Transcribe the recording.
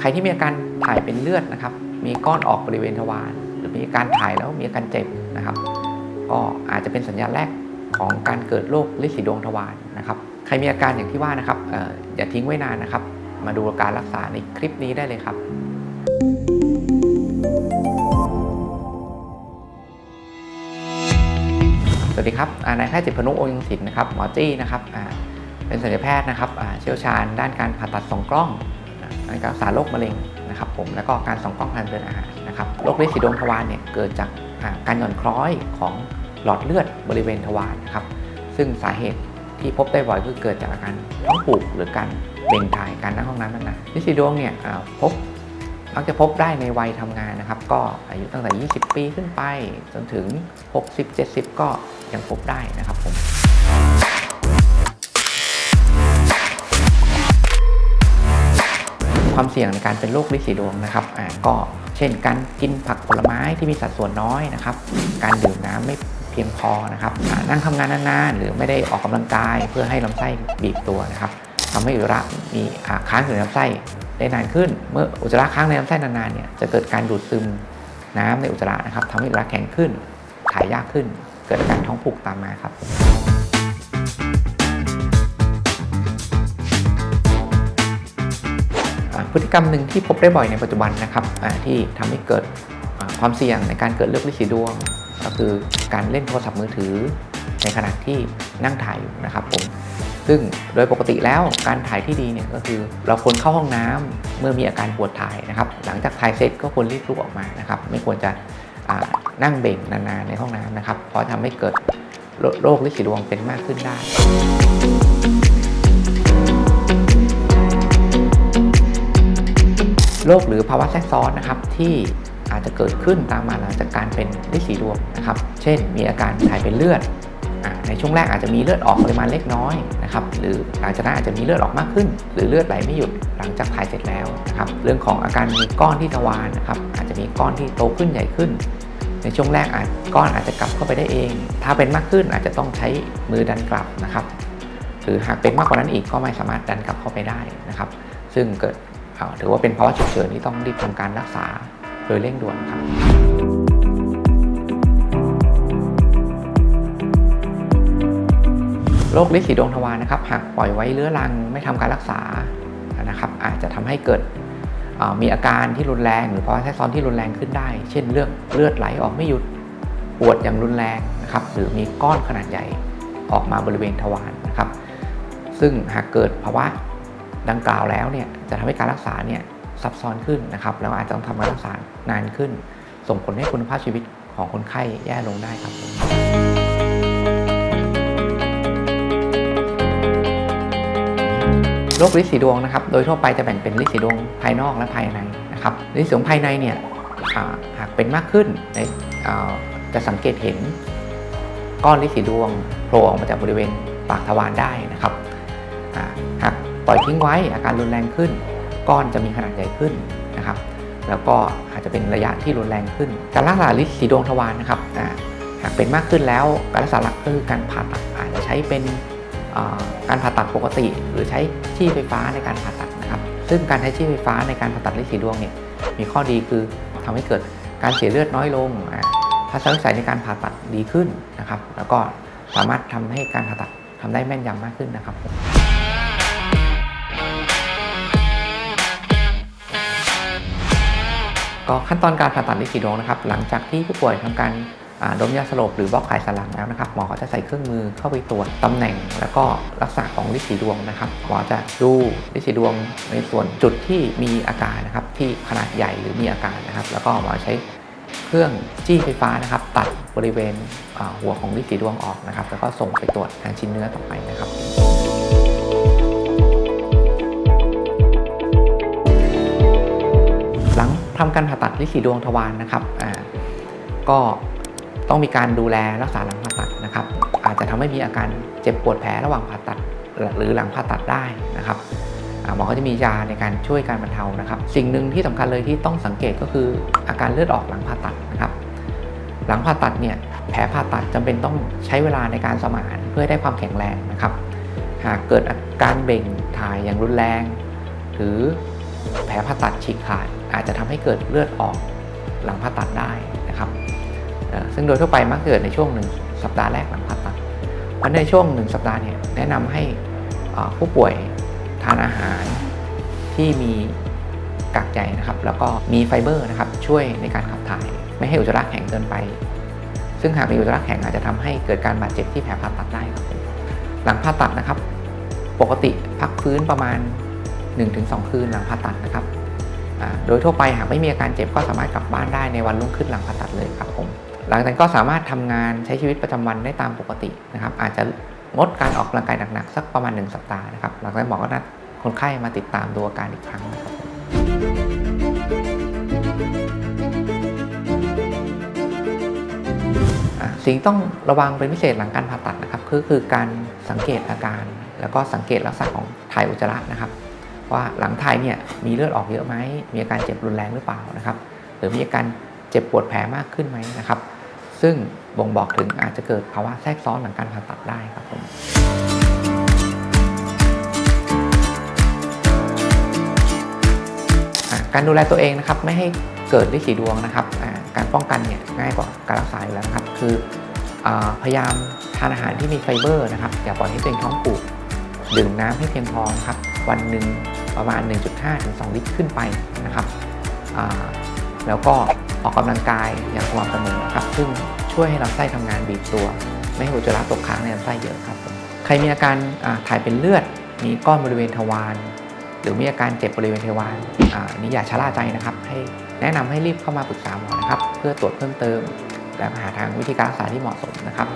ใครที่มีอาการถ่ายเป็นเลือดนะครับ มีก้อนออกบริเวณทวาร หรือมีอาการถ่ายแล้วมีอาการเจ็บนะครับ ก็อาจจะเป็นสัญญาณแรกของการเกิดโรคลิสีดวงทวารนะครับ ใครมีอาการอย่างที่ว่านะครับอออย่าทิ้งไว้นานนะครับ มาดูการรักษาในคลิปนี้ได้เลยครับสวัสดีครับนายแพทย์จิตรพนุโอยังศิลป์นะครับหมอจี้นะครับเป็นศัลยแพทย์นะครับเชี่ยวชาญด้านการผ่าตัดสองกล้อง นะในการรักษาโรคมะเร็งนะครับผมแล้วก็การส่องกล้องทางเดินอาหารนะครับโรคลิ้นสีดวงทวารเนี่ยเกิดจากการหย่อนคล้อยของหลอดเลือดบริเวณทวารนะครับซึ่งสาเหตุที่พบได้บ่อยคือเกิดจากอาการท้องผูกหรือการเบ่งถ่ายการนั่งห้องน้ำนานๆลิ้นสีดวงเนี่ยพบมักจะพบได้ในวัยทำงานนะครับ ก็อายุตั้งแต่ 20 ปีขึ้นไป จนถึง 60-70 ก็ยังพบได้นะครับผม ความเสี่ยงในการเป็นโรคลินสีดวงนะครับอ่าก็เช่นการกินผักผลไม้ที่มีสัดส่วนน้อยนะครับ การดื่มน้ำไม่เพียงพอนะครับนั่งทำงานนานๆ หรือไม่ได้ออกกำลังกายเพื่อให้ลำไส้บีบตัวนะครับทำให้อุจจาระมีอ่าค้างอยู่ในลำไส้ได้นานขึ้น เมื่ออุจจาระค้างในลำไส้นานๆเนี่ยจะเกิดการดูดซึมน้ำในอุจจาระนะครับทำให้อุจจาระแข็งขึ้น ถ่ายยากขึ้น เกิดอาการท้องผูกตามมาครับ พฤติกรรมหนึ่งที่พบได้บ่อยในปัจจุบันนะครับที่ทำให้เกิดความเสี่ยงในการเกิดเลือดลินสีดวง ก็คือการเล่นโทรศัพท์มือถือ ในขณะที่นั่งถ่ายอยู่นะครับผมซึ่งโดยปกติแล้วการถ่ายที่ดีเนี่ยก็คือเราควรเข้าห้องน้ำเมื่อมีอาการปวดถ่ายนะครับ หลังจากถ่ายเสร็จก็ควรรีบลุกออกมานะครับ ไม่ควรจะนั่งเบ่งนานๆในห้องน้ำนะครับเพราะทำให้เกิดโรคลินสีดวงเป็นมากขึ้นได้ โรคหรือภาวะแทรกซ้อนนะครับที่อาจจะเกิดขึ้นตามมาหลังจากการเป็นลินสีดวงนะครับ เช่น มีอาการถ่ายเป็นเลือดในช่วงแรกอาจจะมีเลือดออกปริมาณเล็กน้อยนะครับหรือหลังจากนั้นอาจจะมีเลือดออกมากขึ้น หรือเลือดไหลไม่หยุดหลังจากถ่ายเสร็จแล้วนะครับเรื่องของอาการมีก้อนที่ทวารนะครับอาจจะมีก้อนที่โตขึ้นใหญ่ขึ้น ในช่วงแรกอาจก้อนอาจจะกลับเข้าไปได้เอง ถ้าเป็นมากขึ้นอาจจะต้องใช้มือดันกลับนะครับหรือหากเป็นมากกว่านั้นอีกก็ไม่สามารถดันกลับเข้าไปได้นะครับ ซึ่งเกิด ถือว่าเป็นภาวะฉุกเฉินที่ต้องรีบทำการรักษาโดยเร่งด่วนครับโรคลิ้นสีดวงทวารนะครับ หากปล่อยไว้เรื้อรังไม่ทำการรักษานะครับอาจจะทำให้เกิดมีอาการที่รุนแรง หรือภาวะแทรกซ้อนที่รุนแรงขึ้นได้ เช่นเลือดเลือดไหลออกไม่หยุดปวดอย่างรุนแรงนะครับหรือมีก้อนขนาดใหญ่ออกมาบริเวณทวารนะครับ ซึ่งหากเกิดภาวะ ดังกล่าวแล้วเนี่ยจะทำให้การรักษาเนี่ยซับซ้อนขึ้นนะครับแล้วอาจจะต้องทำการรักษานานขึ้น ส่งผลให้คุณภาพชีวิตของคนไข้แย่ลงได้ครับโรคลิ้นสีดวงนะครับ โดยทั่วไปจะแบ่งเป็นลิ้นสีดวงภายนอกและภายในนะครับลิ้นสีดวงภายในเนี่ยหากเป็นมากขึ้นจะสังเกตเห็นก้อนลิ้นสีดวงโผล่ออกมาจากบริเวณปากทวารได้นะครับหาก ล่อยทิ้งไว้อาการรุนแรงขึ้น ก้อนจะมีขนาดใหญ่ขึ้นนะครับ แล้วก็อาจจะเป็นระยะที่รุนแรงขึ้น การรักษาลิ้นสีดวงทวารนะครับหากเป็นมากขึ้นแล้วการรักษาหลักก็คือการผ่าตัดอาจจะใช้เป็นการผ่าตัดปกติ หรือใช้ชี้ไฟฟ้าในการผ่าตัดนะครับ ซึ่งการใช้ชี้ไฟฟ้าในการผ่าตัดลิ้นสีดวงเนี่ยมีข้อดีคือทำให้เกิดการเสียเลือดน้อยลงทัศนวิสัยในการผ่าตัดดีขึ้นนะครับ แล้วก็สามารถทำให้การผ่าตัดทำได้แม่นยำมากขึ้นนะครับ ก็ขั้นตอนการผ่าตัดลิ้นสีดวงนะครับ หลังจากที่ผู้ป่วยทำการดมยาสลบหรือบล็อกไขสันหลังแล้วนะครับหมอก็จะใส่เครื่องมือเข้าไปตรวจตำแหน่ง แล้วก็ลักษณะของลิ้นสีดวงนะครับหมอจะดูลิ้นสีดวงในส่วนจุดที่มีอาการนะครับที่ขนาดใหญ่หรือมีอาการนะครับ แล้วก็หมอใช้เครื่องจี้ไฟฟ้านะครับ ตัดบริเวณหัวของลิ้นสีดวงออกนะครับ แล้วก็ส่งไปตรวจทางชิ้นเนื้อต่อไปนะครับ ทำการผ่าตัดลินสีดวงทวารนะครับอ่าก็ต้องมีการดูแลรักษาหลังผ่าตัดนะครับ อาจจะทำให้มีอาการเจ็บปวดแผลระหว่างผ่าตัดหรือหลังผ่าตัดได้นะครับอ่าหมอก็จะมียาในการช่วยการบรรเทานะครับ สิ่งหนึ่งที่สำคัญเลยที่ต้องสังเกตก็คืออาการเลือดออกหลังผ่าตัดนะครับ หลังผ่าตัดเนี่ยแผลผ่าตัดจำเป็นต้องใช้เวลาในการสมานเพื่อได้ความแข็งแรงนะครับ หากเกิดอาการเบ่งถ่ายอย่างรุนแรง หรือแผลผ่าตัดฉีกขาด อาจจะทำให้เกิดเลือดออกหลังผ่าตัดได้นะครับ ซึ่งโดยทั่วไปมักเกิดในช่วงหนึ่งสัปดาห์แรกหลังผ่าตัด เพราะในช่วงหนึ่งสัปดาห์เนี่ยแนะนำให้ผู้ป่วยทานอาหารที่มีกากใยนะครับ แล้วก็มีไฟเบอร์นะครับช่วยในการขับถ่าย ไม่ให้อุจจาระแข็งเกินไป ซึ่งหากมีอุจจาระแข็งอาจจะทำให้เกิดการบาดเจ็บที่แผลผ่าตัดได้ครับหลังผ่าตัดนะครับ ปกติพักฟื้นประมาณ 1-2 คืนหลังผ่าตัดนะครับ โดยทั่วไปหากไม่มีอาการเจ็บก็สามารถกลับบ้านได้ในวันรุ่งขึ้นหลังผ่าตัดเลยครับผมหลังจากนั้นก็สามารถทำงานใช้ชีวิตประจำวันได้ตามปกตินะครับอาจจะงดการออกกำลังกายหนักๆสักประมาณ 1 สัปดาห์นะครับหลังจากนั้นหมอก็นัดคนไข้มาติดตามดูอาการอีกครั้งนะครับสิ่งต้องระวังเป็นพิเศษหลังการผ่าตัดนะครับคือคือการสังเกตอาการ แล้วก็สังเกตลักษณะของถ่ายอุจจาระนะครับ ว่าหลังถ่ายเนี่ยมีเลือดออกเยอะไหมมีอาการเจ็บรุนแรงหรือเปล่านะครับ หรือมีอาการเจ็บปวดแผลมากขึ้นไหมนะครับ ซึ่งบ่งบอกถึงอาจจะเกิดภาวะแทรกซ้อนหลังการผ่าตัดได้ครับผมการดูแลตัวเองนะครับไม่ให้เกิดลินสีดวงนะครับการป้องกันเนี่ยง่ายกว่าการรักษาอยู่แล้วครับ คืออพยายามทานอาหารที่มีไฟเบอร์นะครับอย่าปล่อยให้ตัวเองท้องผูกดื่มน้ำให้เพียงพอนะครับ วันหนึ่ง ประมาณ 1.5 ถึง 2 ลิตรขึ้นไปนะครับแล้วก็ออกกำลังกายอย่างสม่ำเสมอครับ ซึ่งช่วยให้ลำไส้ทำงานบีบตัว ไม่ให้อุจจาระตกค้างในลำไส้เยอะครับ ใครมีอาการถ่ายเป็นเลือด มีก้อนบริเวณทวาร หรือมีอาการเจ็บบริเวณทวารอ่านี่อย่าชะล่าใจนะครับ ให้แนะนำให้รีบเข้ามาปรึกษาหมอนะครับ เพื่อตรวจเพิ่มเติม และหาทางวิธีการรักษาที่เหมาะสมนะครับ